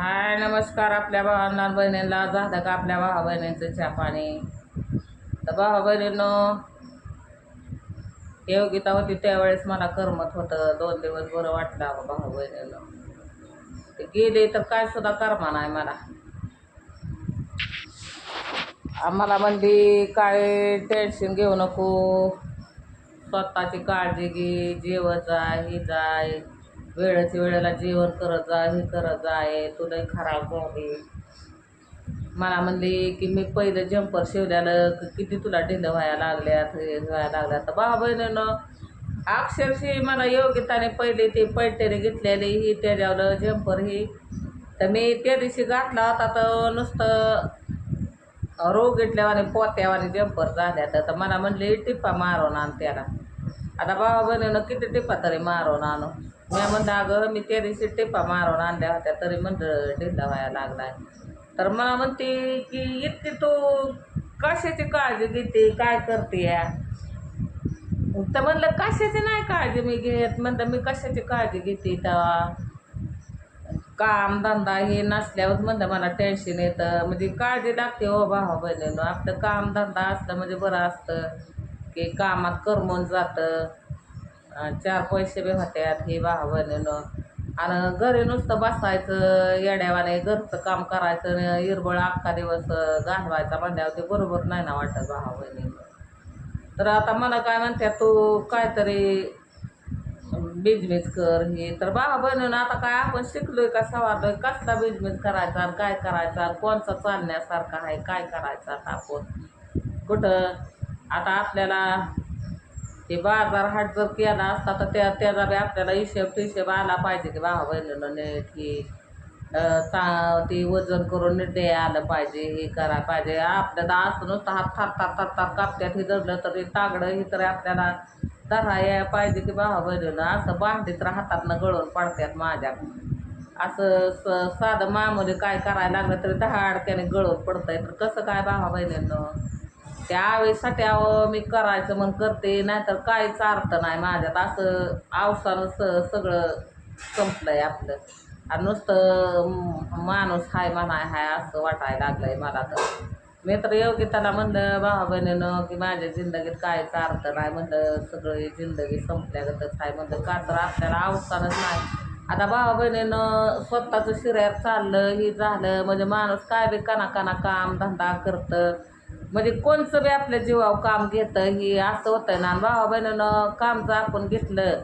हाय नमस्कार आपल्या भावांना बहिणींना. झालं का आपल्या भावा बहिणींचं चहा पाणी? तर भावा बहिणीनं योगिता होती त्यावेळेस मला करमत होतं. दोन दिवस बरं वाटलं अगं भावा बहिणीनं. ते गेले तर काय सुद्धा करमा नाही मला. आम्हाला म्हणली काय टेन्शन घेऊ नको. स्वतःची काळजी घे. जेवत जाय ही जाय वेळेच्या वेळेला जेवण करत जा हे करत जा तू लई खराब झाली. मला म्हणली की मी पहिलं जम्पर शिवल्यानं किती तुला ढिलं व्हायला लागल्यात हे व्हायला लागल्यात. तर भावा बहिणीनं अक्षरशः मला योगिताने पहिले ते पैठणी घेतलेली ही त्याच्यावर जम्पर ही. तर मी त्या दिवशी घातला होता तर नुसतं रोग घेतल्यावाने पोत्यावाने जम्पर झाल्या तर मला म्हणले टिप्पा मारून आण त्याला. आता बाबा बहिणीनं किती टिप्पा तरी मारून आणू. मी म्हणलं अगं मी त्या दिवशी टिप्पा मारून आणल्या होत्या. तरी म्हणलं ढिल्ला व्हायला लागलाय. तर मला म्हणते की इतकी तू कशाची काळजी घेते? काय करते या तर म्हणलं कशाची नाही काळजी मी घेत. म्हणलं मी कशाची काळजी घेते तेव्हा काम धंदा हे नसल्यावर म्हणलं मला टेन्शन येतं. म्हणजे काळजी लागते हो भावा बहिणीनं. आपलं काम धंदा असतं म्हणजे बरं असतं. की कामात करमून जातं. चार पैसे बी होत्यात हे भावा आणि घरी नुसतं बसायचं येड्यावाने घरचं काम करायचं इरबळ अख्खा दिवस घालवायचा म्हणल्यावर ते बरोबर नाही ना वाटत भावा बहिणीनं तर आता मला काय म्हणते तू काहीतरी बिजनेस कर हे. तर बाबा बहिणीनं आता काय आपण शिकलोय का सवारलोय? कसला बिजनेस करायचा आणि काय करायचा आणि कोणचा चालण्यासारखा आहे काय करायचा आता आपण? कुठं? आता आपल्याला ते बाजार हाट जर केला असता तर त्या त्याचा बी आपल्याला हिशेब ठिशेब आला पाहिजे की भावा बहिणीनं नीट की ता ते वजन करून नीट आलं पाहिजे हे करा पाहिजे. आपल्याला असं नुसतं हात थार थार थार थार कापत्यात हे धरलं तर तागडं हे तर आपल्याला धरा यायला पाहिजे की भावा बहिणीनं असं भांडी तर हातातनं गळून पडत्यात माझ्या. असं स साधं मामुली काय करायला लागलं तरी दहा अडक्याने गळून पडतंय. तर कसं काय भावा बहिणीनं त्या आवेसाठी अहो मी करायचं मग करते नाहीतर काहीच अर्थ नाही माझ्यात. असं आवसानं स सगळं संपलंय आपलं. आणि नुसतं माणूस हाय म्हणाय हाय असं वाटायला लागलंय मला तर. मी तर योगिताला म्हणलं भावा बहिणीनं की माझ्या जिंदगीत काहीच अर्थ नाही म्हणलं सगळी जिंदगी संपल्यागतच आहे म्हणलं. का तर आपल्याला अवसानच नाही. आता भावा बहिणीनं स्वतःचं शिऱ्यात चाललं हे झालं म्हणजे माणूस काय बी काना काना काम धंदा करतं म्हणजे कोणचं बी आपल्या जीवावर काम घेतं ही असं होतं ना. आणि भावा बहिणीनं काम जर आपण घेतलं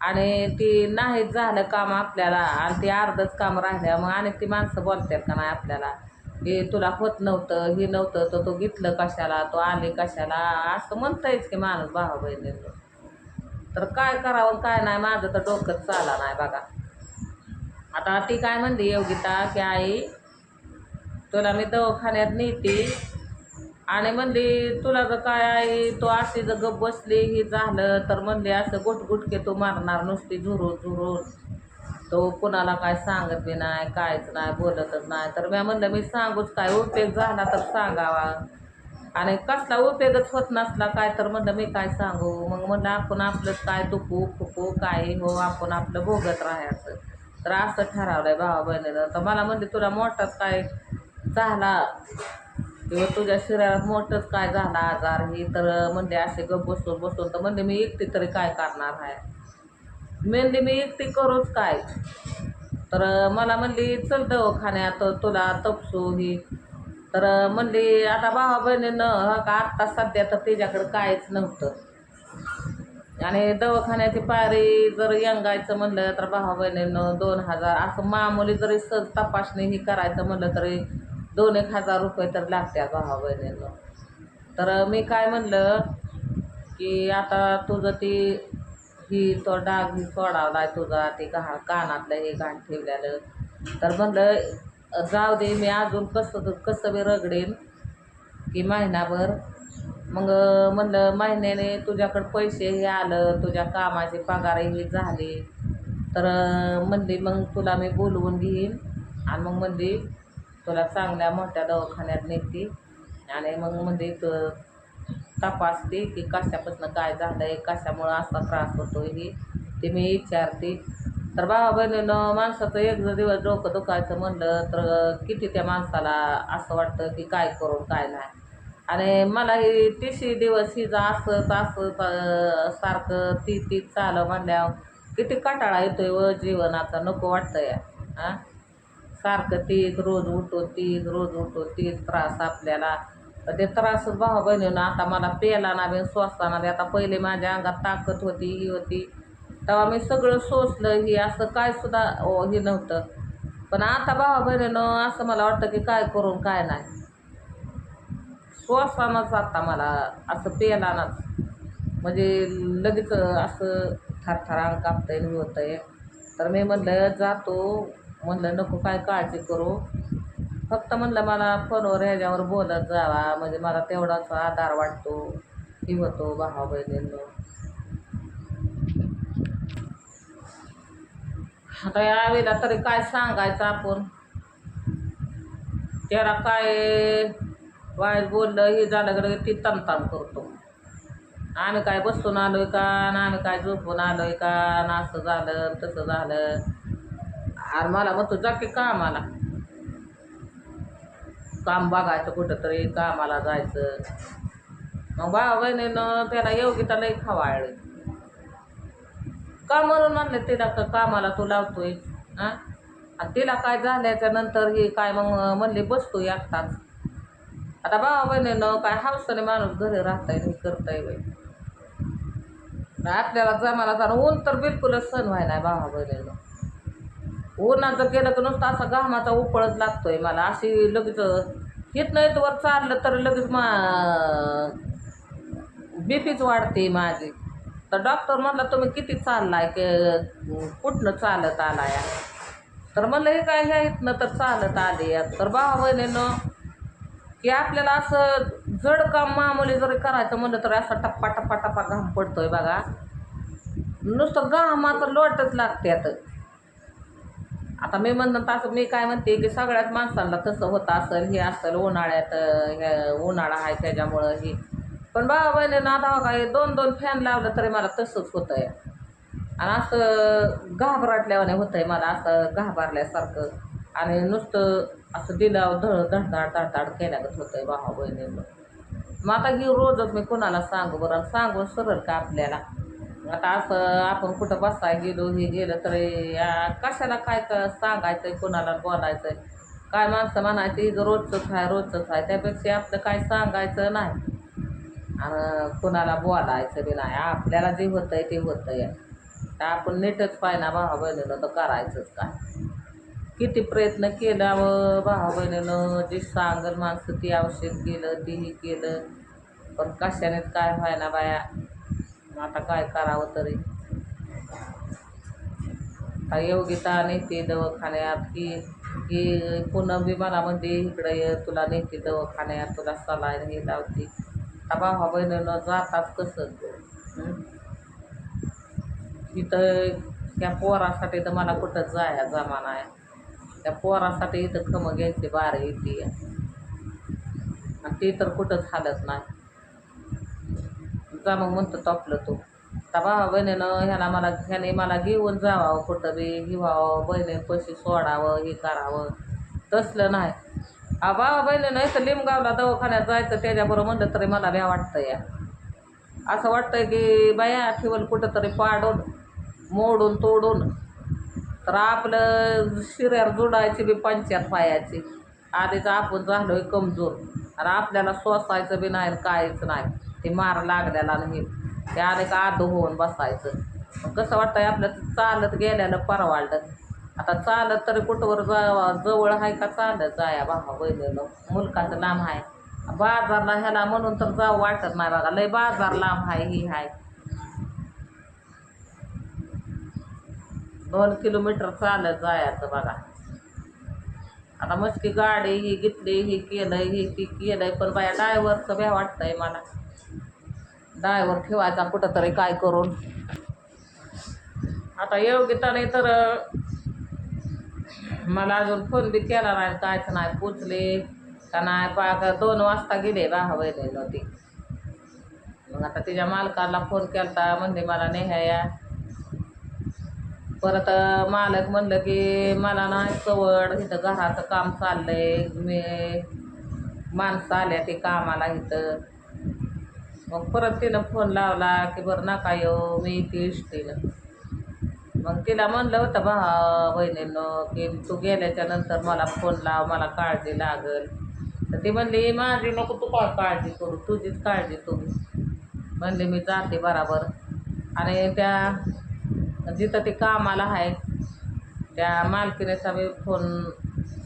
आणि ती नाहीच झालं काम आपल्याला आणि ते अर्धच काम राहिलं मग आणि ती माणसं बोलतात का नाही आपल्याला? हे तुला होत नव्हतं हे नव्हतं तर तो घेतलं कशाला तो आले कशाला? असं म्हणतायच की माणूस भावा बहिणीनं तर काय करावं काय नाही माझं तर डोकंच चाला नाही बघा. आता ती काय म्हणते योगिता की आई तुला मी दवाखान्यात नेते आणि म्हणली तुला जर काय आहे तो अशी जर गप बसली ही झालं तर म्हणली असं गुटगुटके तू मारणार नुसती झुरून झुरून तो कुणाला काय सांगत बी नाही कायच नाही बोलतच नाही. तर मी म्हणलं मी सांगूच काय उपयोग झाला तर सांगावा. आणि कसला उपयोगच होत नसला काय तर म्हणलं मी काय सांगू? मग म्हणलं आपण आपलंच काय दुखू फुकू काय हो आपण आपलं भोगत राहायचं. तर असं ठरवलंय भावा बहिणीनं. तर मला म्हणले तुला मोठाच काय झाला किंवा तुझ्या शरीरात मोठंच काय झाला आजार ही तर म्हणजे असे गप बसून बसून तर म्हणजे मी एकटी तरी काय करणार आहे? मेनली मी एकटी करूच काय? तर मला म्हणली चल दवाखान्यात तुला तपसू ही. तर म्हणली आता भावा बहिणीनं हा का आत्ता सध्या तर तिच्याकडं काहीच नव्हतं. आणि दवाखान्याची पायरी जर यंगायचं म्हणलं तर भावा बहिणीनं दोन हजार असं मामुली जरी सहज तपासणी ही करायचं म्हणलं तरी दोन एक हजार रुपये तर लागतात भावा बहिणीनं तर मी काय म्हणलं की आता तुझं ती ही तो डाग ही सोडावला आहे तुझा ते घाण कानातलं हे घाण ठेवलेलं. तर म्हणलं जाऊ दे मी अजून कसं कसं बी रगडेन की महिनाभर. मग म्हणलं महिन्याने तुझ्याकडं पैसे हे आलं तुझ्या कामाचे पगार हे झाले. तर म्हणली मग तुला मी बोलवून घेईन. आणि मग म्हणली तुला चांगल्या मोठ्या दवाखान्यात नेते. आणि मग म्हणजे तपासते की कशापासून काय झालं आहे कशामुळं असा त्रास होतो ही. ते मी विचारते. तर भावा बहिणीनं माणसाचं एक जर दिवस डोकं दुखायचं म्हणलं तर किती त्या माणसाला असं वाटतं की काय करून काय नाही. आणि मला ही तिशी दिवस हिजा असं असं सारखं ती ती चालं म्हणल्यावर किती कंटाळा येतोय व जीवनाचा नको वाटतं या. हां सारखं तीच रोज उठो तीच रोज उठो तीच त्रास आपल्याला. तर ते त्रासच भावा बहिणीनं आता मला पेला ना बी सोसताना बी आता पहिले माझ्या अंगात ताकद होती ही होती. तेव्हा मी सगळं सोसलं ही असं काय सुद्धा ओ हे नव्हतं. पण आता भावा बहिणीनं असं मला वाटतं की काय करून काय नाही. श्वासानंच आता मला असं पेलानाच म्हणजे लगेच असं थरथर अंग कापतंय आणि हे होतंय. तर मी म्हणलं जातो. म्हणलं नको काय काळजी करू? फक्त म्हणलं मला फोनवर ह्याच्यावर बोलत जावा. म्हणजे मला तेवढाच आधार वाटतो. की होतो भावा बहिणींनो आता यावेळेला तरी काय सांगायचं आपण? त्याला काय बाहेर बोललं हे झालं की ती तमताम करतो. आम्ही काय बसून आलोय का? आम्ही काय झोपून आलोय का? असं झालं तसं झालं. आर मला म्हणतो जा की कामाला. काम बघायचं कुठंतरी कामाला जायचं. मग भावा बहिणीनं त्याला योगिता लई खवाळली. का म्हणून म्हणले तिला कामाला तू लावतोय? हां आणि तिला काय झाल्याच्यानंतर ही काय मग म्हणली बसतो एकटाच आता भावा बहिणीनं काय हावसाने माणूस घरी राहताय हे करताय बाई. आपल्याला जमाला जाणं ऊन तर बिलकुलच सण व्हाय नाही भावा बहिणीनं उन्हाचं केलं तर नुसतं असा घामाचा उपळच लागतो आहे मला. अशी लगेच हित नाही वर चाललं तर लगेच मा बीपीच वाढते माझी. तर डॉक्टर म्हटलं तुम्ही किती चाललाय? की कुठनं चालत आलाय? तर म्हणलं हे काय ह्या इथनं तर चालत आले. तर भावा बहिणीनं की आपल्याला असं जड काम मामुली जरी करायचं म्हणलं तर असा टप्पा टप्पा टप्पा घाम पडतोय बघा. नुसतं घामाचं लोटच लागते आता आता मी म्हणतो तसं मी काय म्हणते की सगळ्याच माणसांना तसं होतं असेल हे असेल उन्हाळ्यात हे उन्हाळा आहे त्याच्यामुळं हे. पण बाबा बहिणीनं आता काय दोन दोन फॅन लावलं तरी मला तसंच होतं आहे आणि असं घाबरटल्यावाने होतं आहे मला असं घाबरल्यासारखं. आणि नुसतं असं दिलाव धड धडधाड धडधाड केल्यागत होतं आहे भावा बहिणीनं. मग आता ही रोजच मी कोणाला सांगू बरं? सांगून सरळ का आपल्याला? आता असं आपण कुठं बसाय गेलो हे गेलं तर या कशाला काय सांगायचं सांगायचंय कोणाला आहे काय माणसं म्हणायचं इथं रोजचंच आहे रोजचंच आहे. त्यापेक्षा आपलं काय सांगायचं नाही. आणि कोणाला बोलायचं बी नाही. आपल्याला जे होतं आहे ते होतं आहे तर आपण नीटच पाहिना भावा बहिणीनं तर करायचंच काय? किती प्रयत्न केला भावा बहिणीनं जे सांगल माणसं ती औषध केलं तीही केलं. पण कशानेच काय व्हायना बाया? आता काय करावं तरी. आता योगिता नेते दवाखान्यात की की पुन्हा बी मला म्हणते इकडं ये तुला नेते दवाखान्यात तुला सलाईन हे लावते. आता भावा बहिणीनं जातात कसं? इथं त्या पोरासाठी तर मला कुठं जाया जमाना आहे. त्या पोरासाठी इथं खमं घ्यायची बार येते. आणि ते तर कुठंच हालत नाही. जा मग म्हणतो टॉपलं तो. आता भावा बहिणीनं ह्याला मला ह्याने मला घेऊन जावावं कुठं बी घेवावं बहिणी पैसे सोडावं हे करावं. तसलं नाही. हा भावा बहिणीनं इथं लिमगावला दवाखान्यात जायचं त्याच्याबरोबर म्हणलं तरी मला भ्या वाटतं या. असं वाटतंय की बाया ठेवल कुठं तरी पाडून मोडून तोडून. तर आपलं शिऱ्यावर जोडायची बी पंचायत पायाची आधीच आपण झालोय कमजोर. आणि आपल्याला सोसायचं बी नाही आणि काहीच नाही. ते मार लागल्याला हे ते आले का आध होऊन बसायचं. मग कसं वाटतंय आपल्याला चालत गेल्याला परवाडलं आता चालत तरी कुठंवर जावा? जवळ आहे का चालत? जाया भावा बहिणीनं मुलकाचं लांब आहे बाजारला ह्याला म्हणून तर जाऊ वाटत नाही बघा लय बाजार लांब आहे ही आहे दोन किलोमीटर चालत जायचं बघा. आता मस्की गाडी ही घेतली ही केलं ही ती केलंय. पण बाया डायव्हरचं भ्या वाटतंय मला. डायव्हर ठेवायचा कुठं तरी काय करून. आता योग्यताने तर मला अजून फोन बी केला नाही कायच नाही पोचले का नाही पा दोन वाजता गेले बाहा बहिणी मग आता तिच्या मालकाला फोन केला म्हणजे मला नेहाया परत मालक म्हणलं की मला नाही सवड इथं घराचं काम चाललंय मी माणसं आल्या ते कामाला इथं. मग परत तिनं फोन लावला की बरं नका येऊ मी इथे इष्टीनं मग तिला म्हणलं होतं भावा बहिणीनं की तू गेल्याच्यानंतर मला फोन लाव मला काळजी लागल. तर ती म्हणली माझी नको तू काय काळजी करू तुझीच काळजी तू म्हणली मी जाते बराबर. आणि त्या जिथं ते कामाला आहे त्या मालकीनेचा बी फोन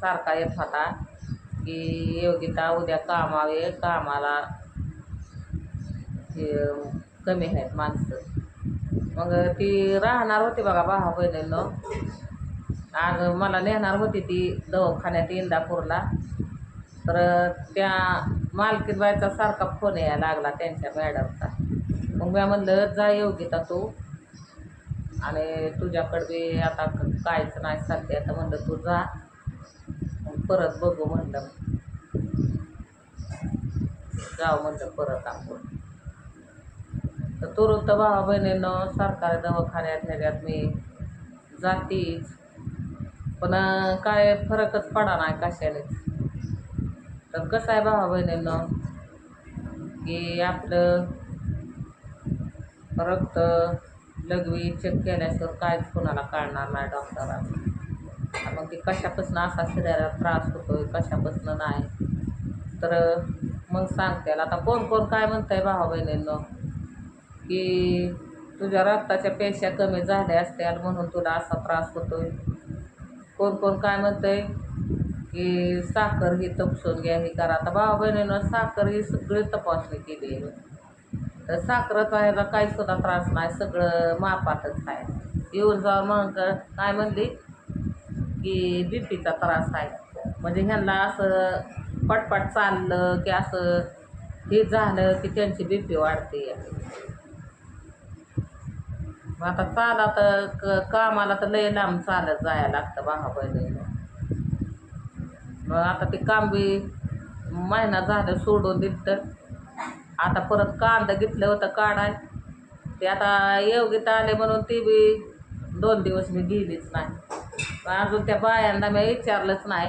सारखा येत होता की योगिता उद्या कामावे कामाला हे कमी आहेत माणसं. मग ती राहणार होती बघा भावा बहिणींनो. आज मला नेणार होती ती दवाखान्यात इंदापूरला. तर त्या मालकीबाईचा सारखा फोन यायला लागला त्यांच्या मॅडमचा. मग मी म्हणलं जा योगिता तू. आणि तुझ्याकडे बी आता कायच नाही सध्या तर म्हणलं तू जा. मग परत बघू म्हणलं. जाऊ म्हणलं परत आपण. तर तुरुंत भावा बहिणीनं सरकारी दवाखान्यात ह्याच्यात मी. जातीच. पण काय फरकच पडा नाही कशानेच तर कसं आहे भावा बहिणीनं की आपलं रक्त लघवी चेक केल्याशिवाय काहीच कोणाला कळणार नाही डॉक्टरांना. मग ती कशापासून असा शरीराला त्रास होतोय कशापासून नाही. तर मग सांगते. आता कोण कोण काय म्हणतंय भावा बहिणींना? की तुझ्या रक्ताच्या पेशा कमी झाल्या असत्या म्हणून तुला असा त्रास होतोय. कोण कोण काय म्हणतंय की साखर ही तपसून घ्या हे करा. आता भावा बहिणीनं साखर ही सगळी तपासणी केली आहे. तर साखरेचा ह्याला काही सुद्धा त्रास नाही सगळं मापातच आहे. येऊन जाऊन मग काय म्हणली की बी पीचा त्रास आहे. म्हणजे ह्यांना असं पटपट चाललं की असं हे झालं की त्यांची बी पी वाढते. मग आता चाला तर क कामाला तर लय लांब चालत जायला लागतं भावा बहिणीनं मग आता ते काम बी महिना झालं सोडून दिलं तर आता परत कांदा घेतलं होतं काढाय. ते आता योगिता आले म्हणून ती बी दोन दिवस मी गेलीच नाही. पण अजून त्या बायांना मी विचारलंच नाही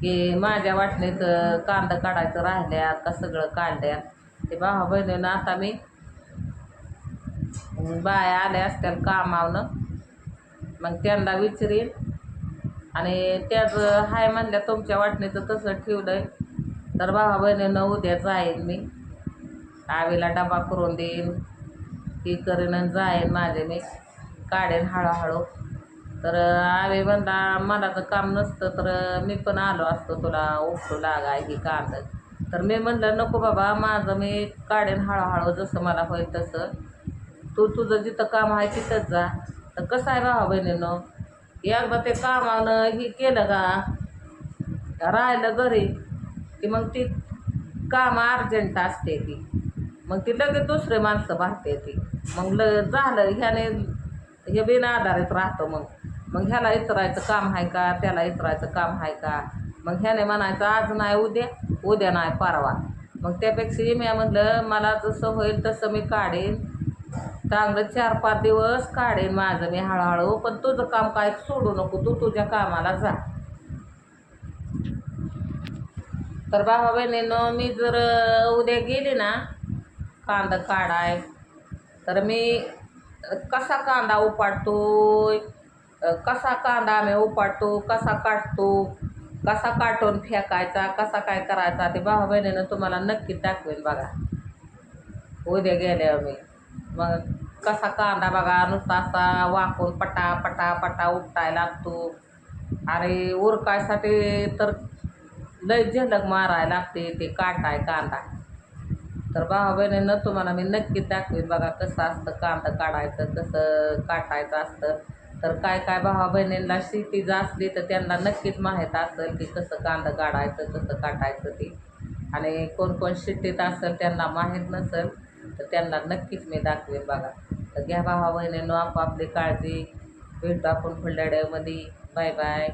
की माझ्या वाटणीचं कांदा काढायचं राहिल्यात का सगळं काढल्यात? ते भावा बहिणीनं आता मी बाया आल्या असत्या कामावनं. मग त्यांना विचारीन. आणि त्याच हाय म्हणल्या तुमच्या वाटणीचं तसं ठेवलंय. तर भावा बहिणीनं उद्या जाईन मी. आवीला डबा करून देईन. ती करीन आणि जाईन माझे मी. काढेन हळूहळू. तर आवी म्हणला मला तर काम नसतं तर मी पण आलो असतो तुला उपटू लागाय की कांद. तर मी म्हणलं नको बाबा माझं मी काढेन हळूहळू जसं मला होईल तसं. तू तुझं जिथं काम आहे तिथंच जा. तर कसं आहे राहा बहिणीनं? एकदा ते कामानं ही केलं का राहिलं घरी की मग ती काम अर्जंट असते ती. मग ती लगेच दुसरे माणसं भरते ती. मग ल झालं ह्याने हे बिन आधारित राहतं मग. मग ह्याला इतरायचं काम आहे का त्याला इतरायचं काम आहे का? मग ह्याने म्हणायचं आज नाही उद्या उद्या नाही परवा. मग त्यापेक्षा मी म्हटलं मला जसं होईल तसं मी काढेन. चांगलं चार पाच दिवस काढेन माझं मी हळूहळू. पण तुझं काम काय सोडू नको तू तुझ्या कामाला जा. तर बाबा बहिणीनं मी जर उद्या गेली ना कांदा काढाय तर मी कसा कांदा उपाडतोय? कसा कांदा आम्ही उपाडतो? कसा काढतो कसा काटून फेकायचा? कसा काय करायचा? ते भावा बहिणीनं तुम्हाला नक्कीच दाखवेन बघा. उद्या गेल्यावर मी. मग कसा कांदा बघा नुसता असा वाकून पटा पटा पटा उपटायला लागतो. आणि उरकायसाठी तर लय झलक मारायला लागते ते काटाय कांदा. तर भावा बहिणीनं तुम्हाला मी नक्कीच दाखवेन बघा कसं असतं कांदा काढायचं कसं काटायचं असतं. तर काय काय भावा बहिणींना शेती जर असली तर त्यांना नक्कीच माहीत असेल की कसं कांदा काढायचं कसं काटायचं ते. आणि कोण कोण शेतीत असेल त्यांना माहीत नसेल तर त्यांना नक्कीच मी दाखवेन बघा. तर घ्या भावा बहिणीनं आपापली काळजी. भेटू आपण पुढल्या बाय बाय.